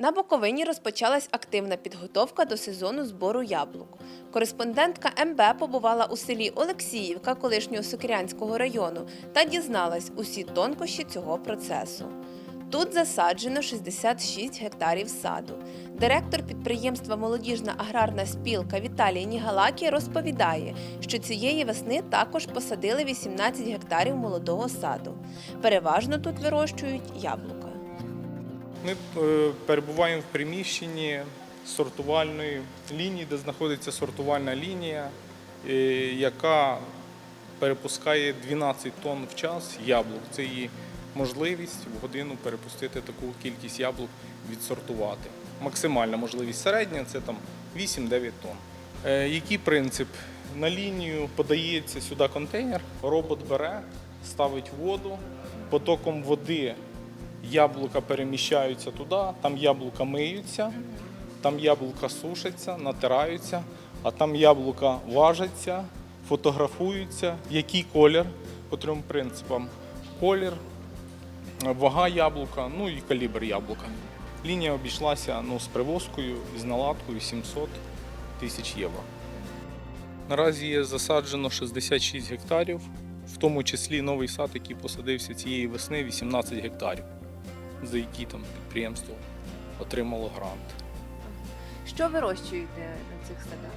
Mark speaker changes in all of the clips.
Speaker 1: На Буковині розпочалась активна підготовка до сезону збору яблук. Кореспондентка МБ побувала у селі Олексіївка колишнього Сокирянського району та дізналась усі тонкощі цього процесу. Тут засаджено 66 гектарів саду. Директор підприємства Молодіжна аграрна спілка Віталій Нігалакі розповідає, що цієї весни також посадили 18 гектарів молодого саду. Переважно тут вирощують яблука.
Speaker 2: Ми е, перебуваємо в приміщенні сортувальної лінії, де знаходиться сортувальна лінія, е, яка перепускає 12 тонн в час яблук. Це її можливість в годину перепустити таку кількість яблук, відсортувати. Максимальна можливість середня це там 8-9 тонн. Е, Який принцип? На лінію подається сюди контейнер, робот бере, ставить воду, потоком води яблука переміщаються туди, там яблука миються, там яблука сушаться, натираються, а там яблука важаться, фотографуються, який колір по трьом принципам. Колір, вага яблука, ну і калібр яблука. Лінія обійшлася ну, з привозкою і з наладкою 700 тисяч євро. Наразі є засаджено 66 гектарів, в тому числі новий сад, який посадився цієї весни 18 гектарів, за які там підприємство отримало грант.
Speaker 1: Що вирощуєте на цих садах?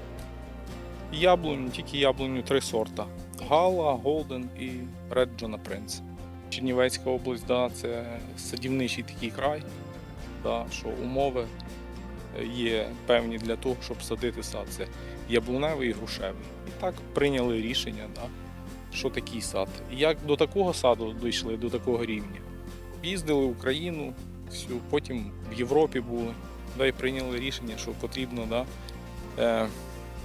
Speaker 2: Яблуню, тільки яблуню три сорта: Гала, Голден і Ред Джона Принц. Чернівецька область, да, це садівничий такий край, да, що умови є певні для того, щоб садити сад. Це яблуневий і грушевий. І так прийняли рішення, да, що такий сад. І як до такого саду дійшли, до такого рівня. Їздили в Україну, всю, потім в Європі були, да, і прийняли рішення, що потрібно да, е,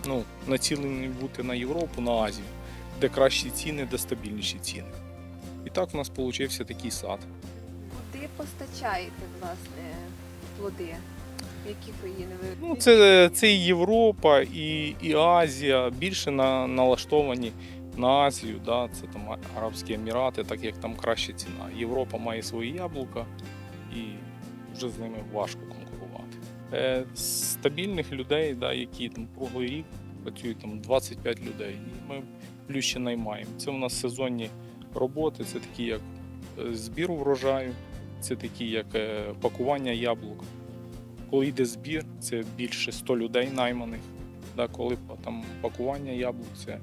Speaker 2: ну, націлені бути на Європу, на Азію, де кращі ціни, де стабільніші ціни. І так в нас вийшов такий сад.
Speaker 1: Куди постачаєте власне плоди? Які країни ви
Speaker 2: Ну, це, це і Європа, і, і Азія більше на, налаштовані на Азію, да, це там Арабські Емірати, так як там краща ціна. Європа має свої яблука і вже з ними важко конкурувати. Е, стабільних людей, да, які там круглий рік працюють там 25 людей. І ми плюс ще наймаємо. Це у нас сезонні роботи, це такі як е, збір врожаю, це такі як е, пакування яблук. Коли йде збір, це більше 100 людей найманих. Да, коли там пакування яблук, це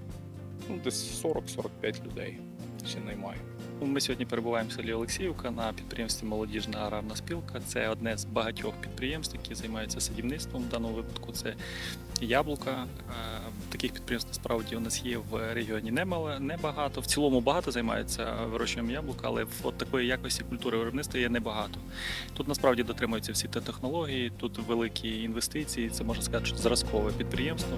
Speaker 2: ну, десь 40-45 людей ще наймаємо.
Speaker 3: Ми сьогодні перебуваємо в селі Олексіївка на підприємстві Молодіжна аграрна спілка. Це одне з багатьох підприємств, які займаються садівництвом. В даному випадку це яблука. Е, Таких підприємств насправді у нас є в регіоні немало, небагато. В цілому багато займаються вирощуванням яблука, але в от такої якості культури виробництва є небагато. Тут насправді дотримуються всі ті технології, тут великі інвестиції. Це можна сказати, що зразкове підприємство.